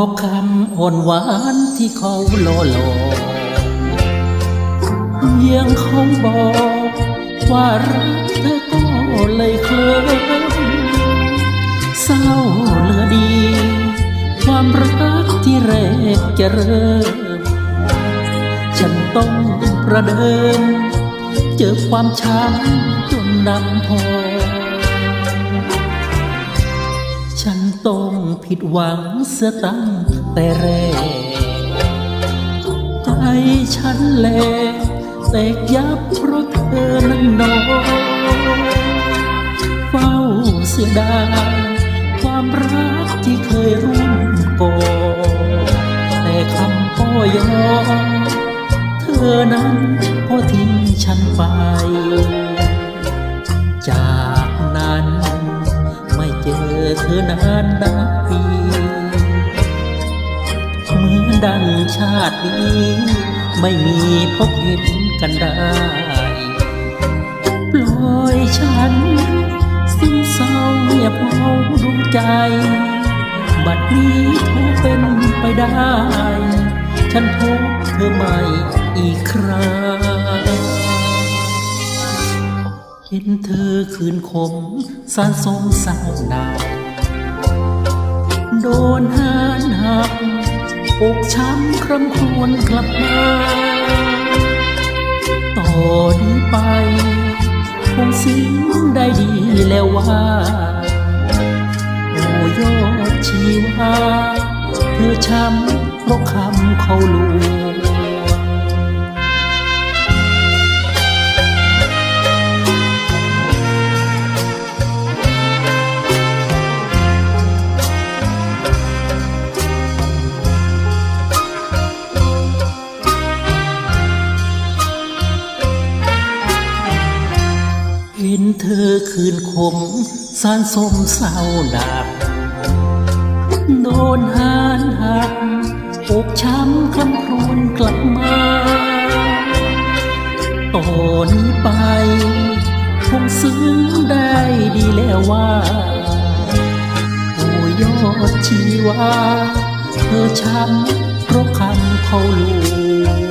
อบคำอ่อนหวานที่เขาโลโลยังเขาบอกว่ารักเธอก็เลยเคลิ้มเศร้าเหลือดี ความรักที่แรกจะเริ่ม ฉันต้องประเดิม เจอความช้ำจนนำพอ ฉันต้องผิดหวังเสียตั้งแต่แรกใจฉันแหลกแตกยับเพราะเธอนั้นนอนเฝ้าเสียดายความรักที่เคยร่วมก่อนแต่คำพ่อยอเธอนั้นก็ทิ้งฉันไปจาก ธอนานนับปีเหมือนดังชาตินี้ ไม่มีพบเห็นกันได้ปล่อยฉันซึมเศร้าเงียบเหงาดวงใจ บัดนี้เธอเป็นไปได้ ฉันพบเธอใหม่อีกครั้งเห็นเธอคืนคมสารสมเศร้าหนาโดนหานหักอกช้ำคร่ำครวญกลับมาต่อนี้ไป คงสิ้นได้ดีแล้วว่าโอ้ยอดชีวา เธอช้ำเพราะคำเขาล เธอคืนคมสารสมเศร้าหนักโดนหานหักอกช้ำคลำครวญกลับมาตอนนี้ไปคงซึ้งได้ดีแล้วว่าโอ้ยอดชีวา เธอช้ำเพราะคำเขาลวง